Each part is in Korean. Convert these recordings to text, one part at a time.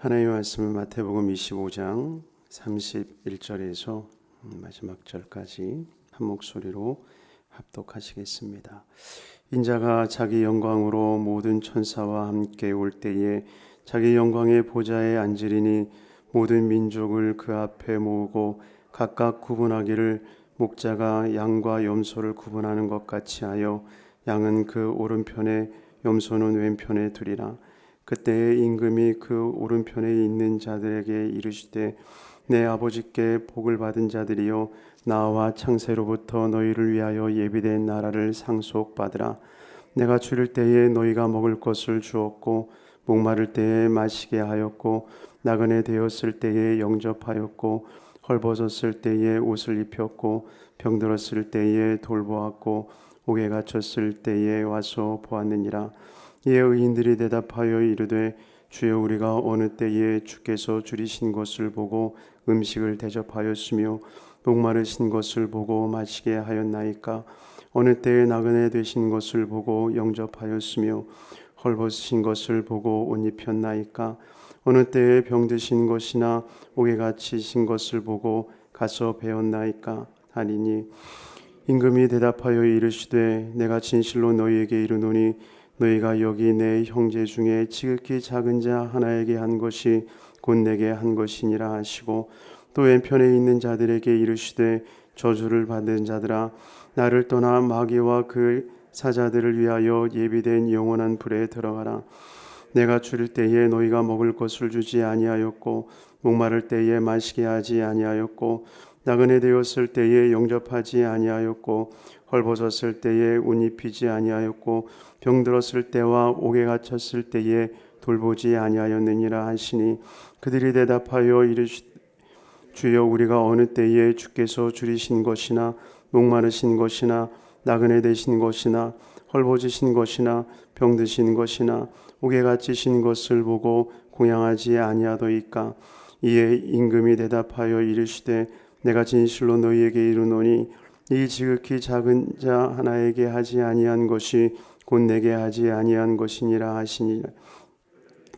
하나님의 말씀은 마태복음 25장 31절에서 마지막 절까지 한 목소리로 합독하시겠습니다. 인자가 자기 영광으로 모든 천사와 함께 올 때에 자기 영광의 보좌에 앉으리니 모든 민족을 그 앞에 모으고 각각 구분하기를 목자가 양과 염소를 구분하는 것 같이 하여 양은 그 오른편에 염소는 왼편에 두리라. 그때에 임금이 그 오른편에 있는 자들에게 이르시되 내 아버지께 복을 받은 자들이여 나와 창세로부터 너희를 위하여 예비된 나라를 상속받으라. 내가 줄일 때에 너희가 먹을 것을 주었고 목마를 때에 마시게 하였고 나그네 되었을 때에 영접하였고 헐벗었을 때에 옷을 입혔고 병들었을 때에 돌보았고 옥에 갇혔을 때에 와서 보았느니라 이에 의인들이 대답하여 이르되 주여 우리가 어느 때에 주께서 줄이신 것을 보고 음식을 대접하였으며 목마르신 것을 보고 마시게 하였나이까? 어느 때에 나그네 되신 것을 보고 영접하였으며 헐벗으신 것을 보고 옷 입혔나이까? 어느 때에 병드신 것이나 옥에 갇히신 것을 보고 가서 배웠나이까? 하니니 임금이 대답하여 이르시되 내가 진실로 너희에게 이르노니 너희가 여기 내 형제 중에 지극히 작은 자 하나에게 한 것이 곧 내게 한 것이니라 하시고 또 왼편에 있는 자들에게 이르시되 저주를 받은 자들아 나를 떠나 마귀와 그 사자들을 위하여 예비된 영원한 불에 들어가라 내가 줄일 때에 너희가 먹을 것을 주지 아니하였고 목마를 때에 마시게 하지 아니하였고 나그네 되었을 때에 영접하지 아니하였고 헐벗었을 때에 옷 입히지 아니하였고 병들었을 때와 옥에 갇혔을 때에 돌보지 아니하였느니라 하시니 그들이 대답하여 이르시 주여 우리가 어느 때에 주께서 줄이신 것이나 목마르신 것이나 나그네 되신 것이나 헐벗으신 것이나 병드신 것이나 옥에 갇히신 것을 보고 공양하지 아니하더이까. 이에 임금이 대답하여 이르시되 내가 진실로 너희에게 이르노니 이 지극히 작은 자 하나에게 하지 아니한 것이 곧 내게 하지 아니한 것이니라 하시니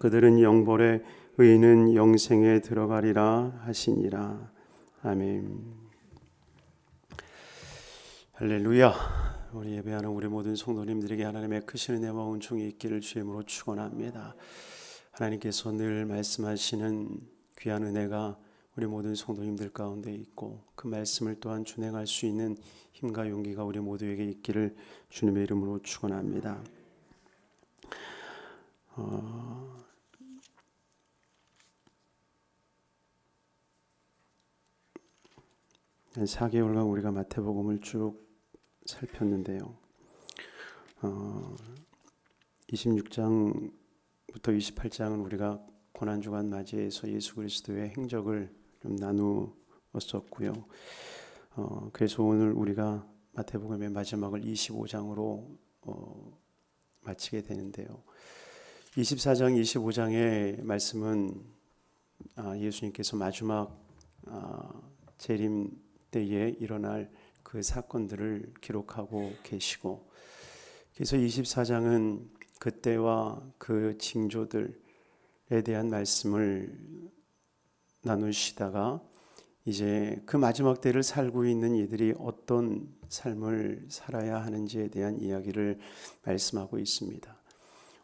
그들은 영벌에 의인은 영생에 들어가리라 하시니라. 아멘. 할렐루야 우리 예배하는 우리 모든 성도님들에게 하나님의 크신 은혜와 은총이 있기를 주임으로 축원합니다 하나님께서 늘 말씀하시는 귀한 은혜가 우리 모든 성도님들 가운데 있고 그 말씀을 또한 준행할 수 있는 힘과 용기가 우리 모두에게 있기를 주님의 이름으로 축원합니다. 어, 한 4개월간 우리가 마태복음을 쭉 살폈는데요. 어, 26장부터 28장은 우리가 고난주간 맞이해서 예수 그리스도의 행적을 좀 나누었었고요. 어, 그래서 오늘 우리가 마태복음의 마지막을 25장으로 어, 마치게 되는데요. 24장, 25장의 말씀은 아, 예수님께서 마지막 아, 재림 때에 일어날 그 사건들을 기록하고 계시고, 그래서 24장은 그때와 그 징조들에 대한 말씀을 나누시다가 이제 그 마지막 때를 살고 있는 이들이 어떤 삶을 살아야 하는지에 대한 이야기를 말씀하고 있습니다.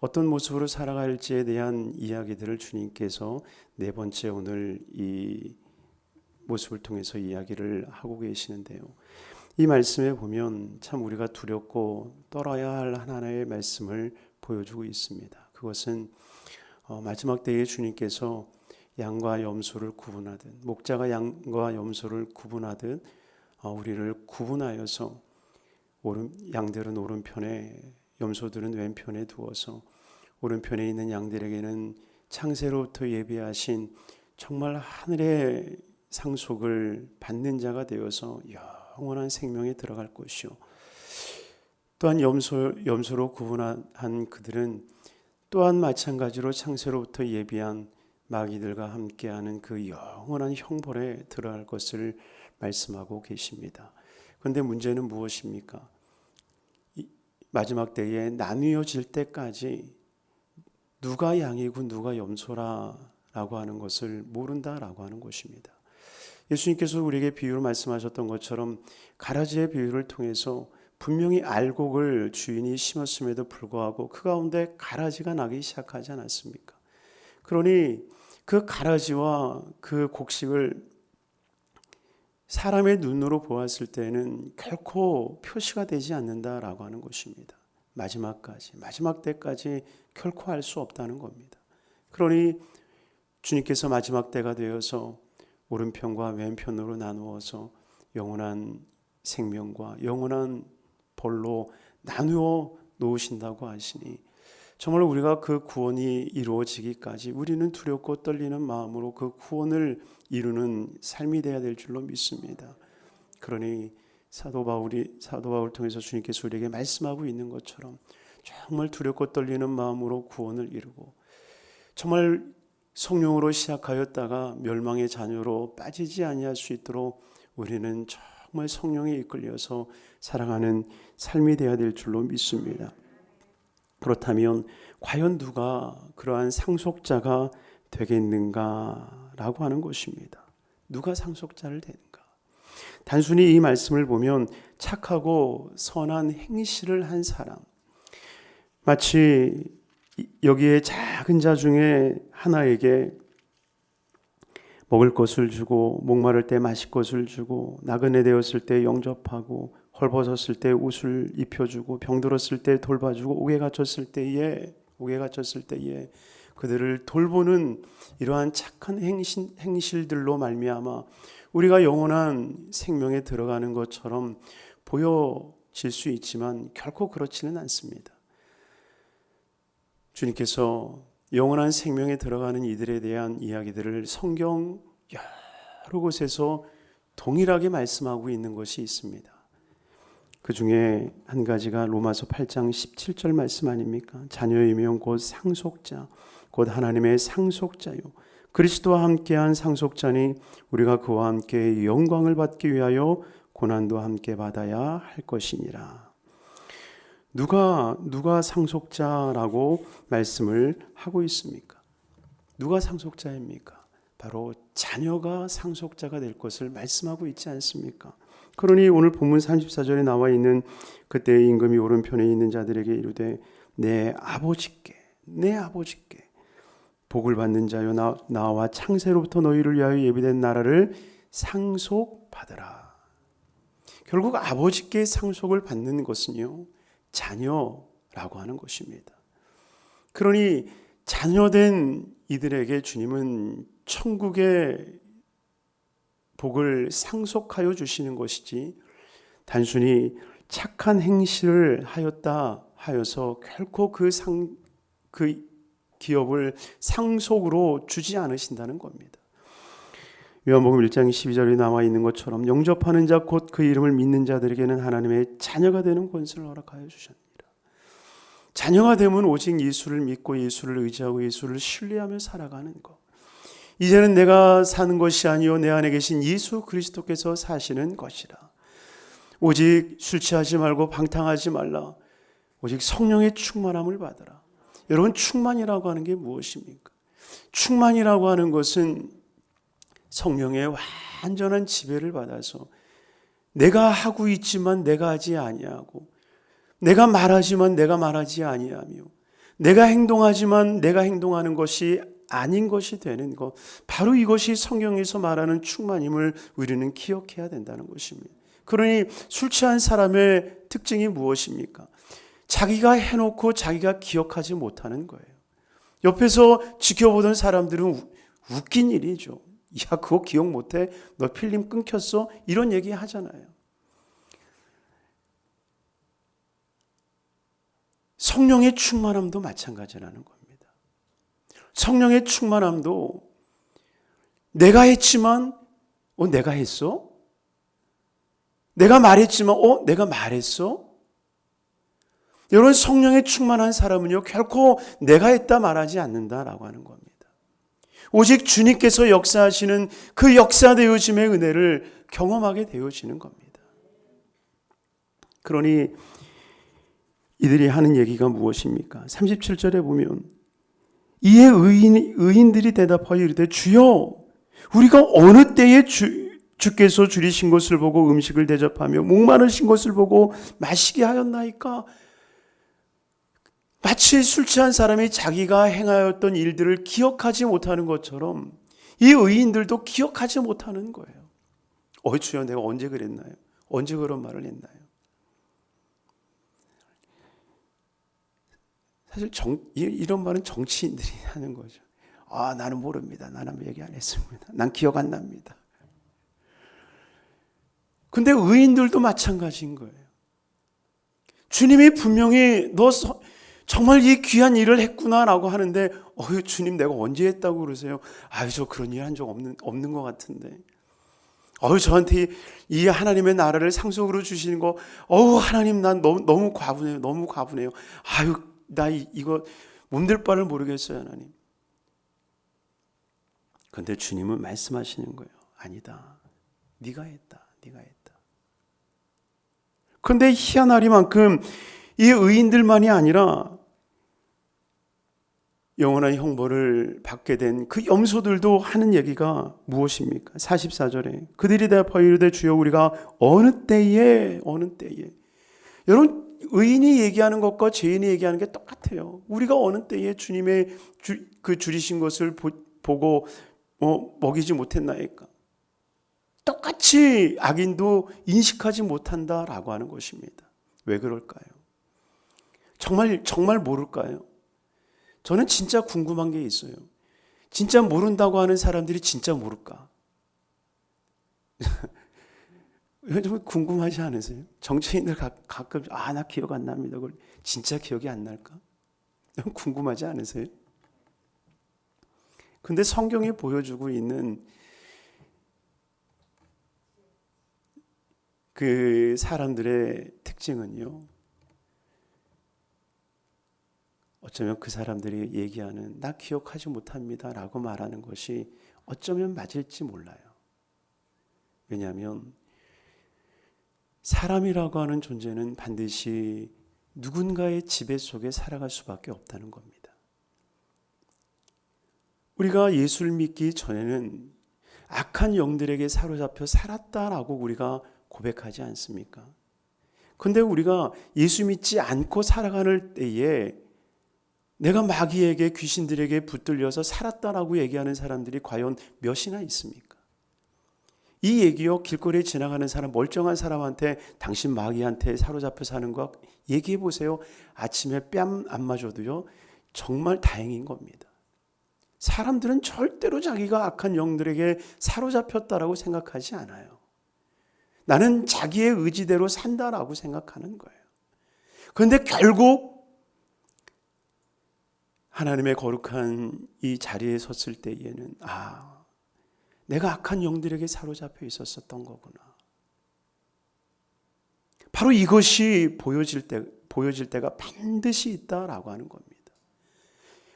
어떤 모습으로 살아갈지에 대한 이야기들을 주님께서 네 번째 오늘 이 모습을 통해서 이야기를 하고 계시는데요. 이 말씀에 보면 참 우리가 두렵고 떨어야 할 하나님의 말씀을 보여주고 있습니다. 그것은 어, 마지막 때에 주님께서 양과 염소를 구분하듯 목자가 양과 염소를 구분하듯 어, 우리를 구분하여서 양들은 오른편에 염소들은 왼편에 두어서 오른편에 있는 양들에게는 창세로부터 예비하신 정말 하늘의 상속을 받는 자가 되어서 영원한 생명에 들어갈 것이요. 또한 염소 염소로 구분한 그들은 또한 마찬가지로 창세로부터 예비한 마귀들과 함께하는 그 영원한 형벌에 들어갈 것을 말씀하고 계십니다. 그런데 문제는 무엇입니까? 마지막 때에 나뉘어질 때까지 누가 양이고 누가 염소라 라고 하는 것을 모른다라고 하는 것입니다. 예수님께서 우리에게 비유로 말씀하셨던 것처럼 가라지의 비유를 통해서 분명히 알곡을 주인이 심었음에도 불구하고 그 가운데 가라지가 나기 시작하지 않았습니까? 그러니 그 가라지와 그 곡식을 사람의 눈으로 보았을 때는 결코 표시가 되지 않는다라고 하는 것입니다. 마지막까지, 마지막 때까지 결코 알 수 없다는 겁니다. 그러니 주님께서 마지막 때가 되어서 오른편과 왼편으로 나누어서 영원한 생명과 영원한 벌로 나누어 놓으신다고 하시니 정말 우리가 그 구원이 이루어지기까지 우리는 두렵고 떨리는 마음으로 그 구원을 이루는 삶이 되어야 될 줄로 믿습니다. 그러니 사도 바울이 사도 바울 통해서 주님께서 우리에게 말씀하고 있는 것처럼 정말 두렵고 떨리는 마음으로 구원을 이루고 정말 성령으로 시작하였다가 멸망의 자녀로 빠지지 아니할 수 있도록 우리는 정말 성령에 이끌려서 살아가는 삶이 되어야 될 줄로 믿습니다. 그렇다면 과연 누가 그러한 상속자가 되겠는가라고 하는 것입니다. 누가 상속자를 되는가? 단순히 이 말씀을 보면 착하고 선한 행실을 한 사람, 마치 여기에 작은 자 중에 하나에게 먹을 것을 주고 목마를 때 마실 것을 주고 나그네 되었을 때 영접하고 헐벗었을 때 옷을 입혀주고 병들었을 때 돌봐주고 옥에 갇혔을 때에 옥에 갇혔을 때에 그들을 돌보는 이러한 착한 행실, 행실들로 말미암아 우리가 영원한 생명에 들어가는 것처럼 보여질 수 있지만 결코 그렇지는 않습니다. 주님께서 영원한 생명에 들어가는 이들에 대한 이야기들을 성경 여러 곳에서 동일하게 말씀하고 있는 것이 있습니다. 그 중에 한 가지가 로마서 8장 17절 말씀 아닙니까? 자녀이면 곧 상속자, 곧 하나님의 상속자요. 그리스도와 함께한 상속자니 우리가 그와 함께 영광을 받기 위하여 고난도 함께 받아야 할 것이니라. 누가 누가 상속자라고 말씀을 하고 있습니까? 누가 상속자입니까? 바로 자녀가 상속자가 될 것을 말씀하고 있지 않습니까? 그러니 오늘 본문 34절에 나와 있는 그때의 임금이 오른편에 있는 자들에게 이르되 내 아버지께 내 아버지께 복을 받는 자여 나, 나와 창세로부터 너희를 위하여 예비된 나라를 상속받으라. 결국 아버지께 상속을 받는 것은요. 자녀라고 하는 것입니다. 그러니 자녀된 이들에게 주님은 천국의 복을 상속하여 주시는 것이지 단순히 착한 행실을 하였다 하여서 결코 그 상, 그 기업을 상속으로 주지 않으신다는 겁니다. 요한복음 1장 12절에 나와 있는 것처럼 영접하는 자 곧 그 이름을 믿는 자들에게는 하나님의 자녀가 되는 권세를 허락하여 주셨습니다. 자녀가 되면 오직 예수를 믿고 예수를 의지하고 예수를 신뢰하며 살아가는 것. 이제는 내가 사는 것이 아니요 내 안에 계신 예수 그리스도께서 사시는 것이라. 오직 술 취하지 말고 방탕하지 말라. 오직 성령의 충만함을 받으라. 여러분 충만이라고 하는 게 무엇입니까? 충만이라고 하는 것은 성령의 완전한 지배를 받아서 내가 하고 있지만 내가 하지 아니하고 내가 말하지만 내가 말하지 아니하며 내가 행동하지만 내가 행동하는 것이 아닌 것이 되는 것 바로 이것이 성경에서 말하는 충만임을 우리는 기억해야 된다는 것입니다. 그러니 술 취한 사람의 특징이 무엇입니까? 자기가 해놓고 자기가 기억하지 못하는 거예요. 옆에서 지켜보던 사람들은 웃긴 일이죠. 야, 그거 기억 못해? 너 필름 끊겼어? 이런 얘기 하잖아요. 성령의 충만함도 마찬가지라는 겁니다. 성령의 충만함도 내가 했지만, 어, 내가 했어? 내가 말했지만, 어, 내가 말했어? 여러분, 성령의 충만한 사람은요, 결코 내가 했다 말하지 않는다라고 하는 겁니다. 오직 주님께서 역사하시는 그 역사되어짐의 은혜를 경험하게 되어지는 겁니다. 그러니 이들이 하는 얘기가 무엇입니까? 37절에 보면 이에 의인, 의인들이 대답하여 이르되 주여 우리가 어느 때에 주, 주께서 줄이신 것을 보고 음식을 대접하며 목마르신 것을 보고 마시게 하였나이까 마치 술 취한 사람이 자기가 행하였던 일들을 기억하지 못하는 것처럼 이 의인들도 기억하지 못하는 거예요. 어 주여 내가 언제 그랬나요? 언제 그런 말을 했나요? 사실 정, 이런 말은 정치인들이 하는 거죠. 아, 나는 모릅니다. 나는 얘기 안 했습니다. 난 기억 안 납니다. 근데 의인들도 마찬가지인 거예요. 주님이 분명히 너 정말 이 귀한 일을 했구나라고 하는데, 어휴, 주님 내가 언제 했다고 그러세요? 아유, 저 그런 일 한 적 없는, 없는 것 같은데. 어휴, 저한테 이 하나님의 나라를 상속으로 주시는 거, 어우, 하나님 난 너무, 너무 과분해요. 너무 과분해요. 아유, 나 이, 이거 몸들 바를 모르겠어요, 하나님. 근데 주님은 말씀하시는 거예요. 아니다. 네가 했다. 네가 했다. 근데 희한하리만큼 이 의인들만이 아니라 영원한 형벌을 받게 된 그 염소들도 하는 얘기가 무엇입니까? 44절에 그들이 대답하여 이르되 주여 우리가 어느 때에 어느 때에 여러분 의인이 얘기하는 것과 죄인이 얘기하는 게 똑같아요. 우리가 어느 때에 주님의 주, 그 줄이신 것을 보, 고 어, 먹이지 못했나이까? 똑같이 악인도 인식하지 못한다라고 하는 것입니다. 왜 그럴까요? 정말 정말 모를까요? 저는 진짜 궁금한 게 있어요. 진짜 모른다고 하는 사람들이 진짜 모를까? 좀 궁금하지 않으세요? 정치인들 가, 가끔 아 나 기억 안 납니다. 그걸 진짜 기억이 안 날까? 궁금하지 않으세요? 근데 성경이 보여주고 있는 그 사람들의 특징은요. 어쩌면 그 사람들이 얘기하는 나 기억하지 못합니다 라고 말하는 것이 어쩌면 맞을지 몰라요. 왜냐하면 사람이라고 하는 존재는 반드시 누군가의 지배 속에 살아갈 수밖에 없다는 겁니다. 우리가 예수를 믿기 전에는 악한 영들에게 사로잡혀 살았다라고 우리가 고백하지 않습니까? 근데 우리가 예수 믿지 않고 살아가는 때에 내가 마귀에게 귀신들에게 붙들려서 살았다라고 얘기하는 사람들이 과연 몇이나 있습니까? 이 얘기요 길거리에 지나가는 사람 멀쩡한 사람한테 당신 마귀한테 사로잡혀 사는 거 얘기해 보세요. 아침에 뺨 안 맞아도요 정말 다행인 겁니다. 사람들은 절대로 자기가 악한 영들에게 사로잡혔다라고 생각하지 않아요. 나는 자기의 의지대로 산다라고 생각하는 거예요. 그런데 결국 하나님의 거룩한 이 자리에 섰을 때에는 아, 내가 악한 영들에게 사로잡혀 있었었던 거구나. 바로 이것이 보여질 때 보여질 때가 반드시 있다라고 하는 겁니다.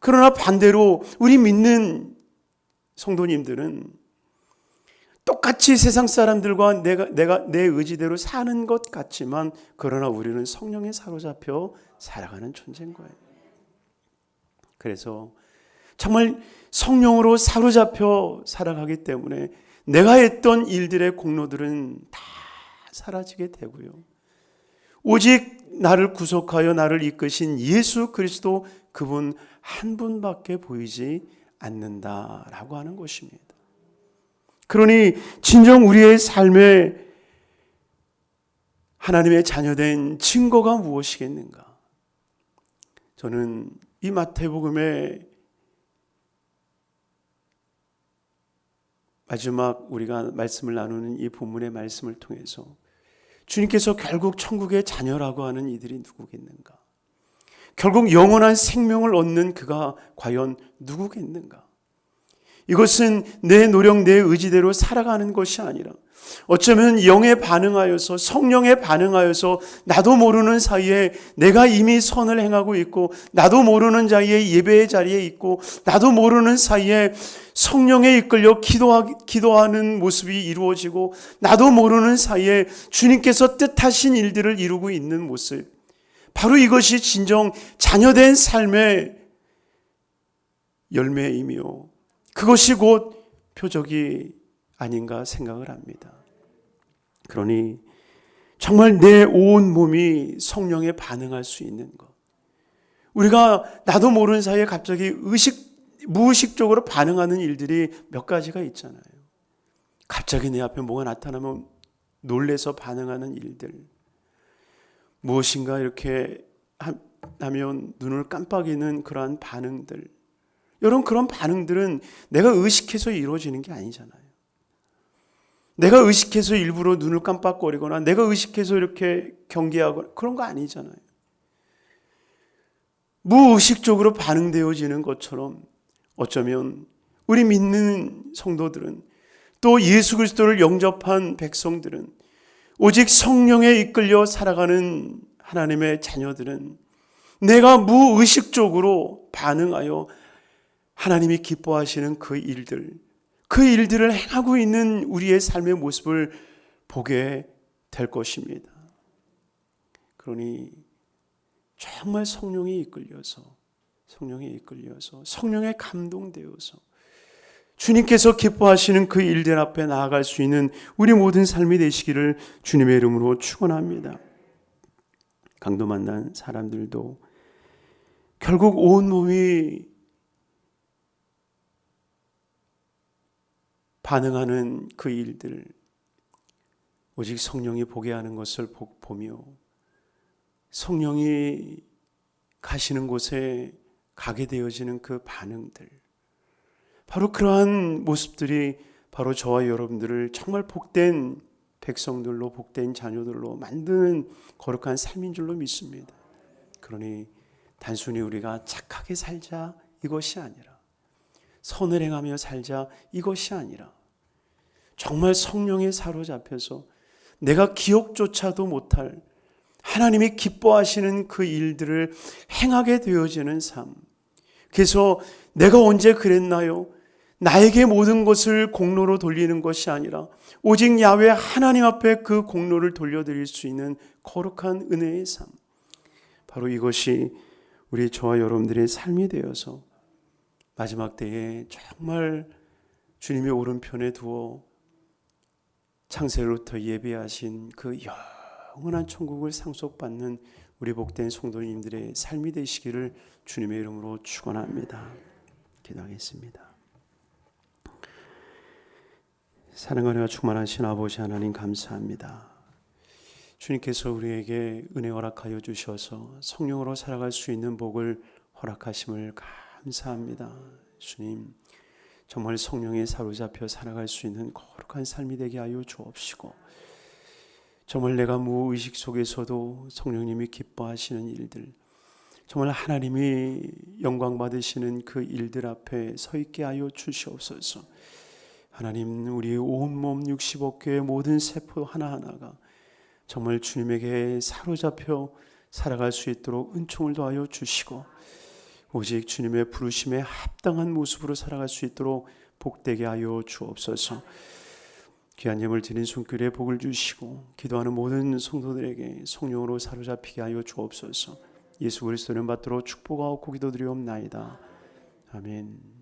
그러나 반대로 우리 믿는 성도님들은 똑같이 세상 사람들과 내가 내가 내 의지대로 사는 것 같지만 그러나 우리는 성령에 사로잡혀 살아가는 존재인 거예요. 그래서 정말 성령으로 사로잡혀 살아가기 때문에 내가 했던 일들의 공로들은 다 사라지게 되고요. 오직 나를 구속하여 나를 이끄신 예수 그리스도 그분 한 분밖에 보이지 않는다라고 하는 것입니다. 그러니 진정 우리의 삶에 하나님의 자녀된 증거가 무엇이겠는가? 저는 이 마태복음의 마지막 우리가 말씀을 나누는 이 본문의 말씀을 통해서 주님께서 결국 천국의 자녀라고 하는 이들이 누구겠는가? 결국 영원한 생명을 얻는 그가 과연 누구겠는가? 이것은 내 노력, 내 의지대로 살아가는 것이 아니라 어쩌면 영에 반응하여서 성령에 반응하여서 나도 모르는 사이에 내가 이미 선을 행하고 있고 나도 모르는 자리에 예배의 자리에 있고 나도 모르는 사이에 성령에 이끌려 기도하, 기도하는 모습이 이루어지고 나도 모르는 사이에 주님께서 뜻하신 일들을 이루고 있는 모습. 바로 이것이 진정 자녀된 삶의 열매이며 그것이 곧 표적이 아닌가 생각을 합니다. 그러니 정말 내 온 몸이 성령에 반응할 수 있는 것. 우리가 나도 모르는 사이에 갑자기 의식, 무의식적으로 반응하는 일들이 몇 가지가 있잖아요. 갑자기 내 앞에 뭐가 나타나면 놀래서 반응하는 일들. 무엇인가 이렇게 하면 눈을 깜빡이는 그러한 반응들. 여러분, 그런 반응들은 내가 의식해서 이루어지는 게 아니잖아요. 내가 의식해서 일부러 눈을 깜빡거리거나 내가 의식해서 이렇게 경계하거나 그런 거 아니잖아요. 무의식적으로 반응되어지는 것처럼 어쩌면 우리 믿는 성도들은 또 예수 그리스도를 영접한 백성들은 오직 성령에 이끌려 살아가는 하나님의 자녀들은 내가 무의식적으로 반응하여 하나님이 기뻐하시는 그 일들, 그 일들을 행하고 있는 우리의 삶의 모습을 보게 될 것입니다. 그러니 정말 성령이 이끌려서 성령에 이끌려서 성령에 감동되어서 주님께서 기뻐하시는 그 일들 앞에 나아갈 수 있는 우리 모든 삶이 되시기를 주님의 이름으로 축원합니다. 강도 만난 사람들도 결국 온 몸이 반응하는 그 일들 오직 성령이 보게 하는 것을 보며 성령이 가시는 곳에 가게 되어지는 그 반응들 바로 그러한 모습들이 바로 저와 여러분들을 정말 복된 백성들로 복된 자녀들로 만드는 거룩한 삶인 줄로 믿습니다. 그러니 단순히 우리가 착하게 살자 이것이 아니라 선을 행하며 살자 이것이 아니라 정말 성령에 사로잡혀서 내가 기억조차도 못할 하나님이 기뻐하시는 그 일들을 행하게 되어지는 삶. 그래서 내가 언제 그랬나요? 나에게 모든 것을 공로로 돌리는 것이 아니라 오직 야외 하나님 앞에 그 공로를 돌려드릴 수 있는 거룩한 은혜의 삶. 바로 이것이 우리 저와 여러분들의 삶이 되어서 마지막 때에 정말 주님의 오른편에 두어 창세로부터 예비하신 그 영원한 천국을 상속받는 우리 복된 성도님들의 삶이 되시기를 주님의 이름으로 축원합니다. 기도하겠습니다. 사랑과 은혜가 충만하신 아버지 하나님 감사합니다. 주님께서 우리에게 은혜 허락하여 주셔서 성령으로 살아갈 수 있는 복을 허락하심을 감 사합니다. 주님 정말 성령에 사로잡혀 살아갈 수 있는 거룩한 삶이 되게 하여 주옵시고 정말 내가 무의식 속에서도 성령님이 기뻐하시는 일들 정말 하나님이 영광 받으시는 그 일들 앞에 서 있게 하여 주시옵소서. 하나님 우리의 온몸 60억개의 모든 세포 하나하나가 정말 주님에게 사로잡혀 살아갈 수 있도록 은총을 더하여 주시고 오직 주님의 부르심에 합당한 모습으로 살아갈 수 있도록 복되게 하여 주옵소서. 귀한 예물 드린 손길에 복을 주시고 기도하는 모든 성도들에게 성령으로 사로잡히게 하여 주옵소서. 예수 그리스도는 받들어 축복하고 기도드리옵나이다. 아멘.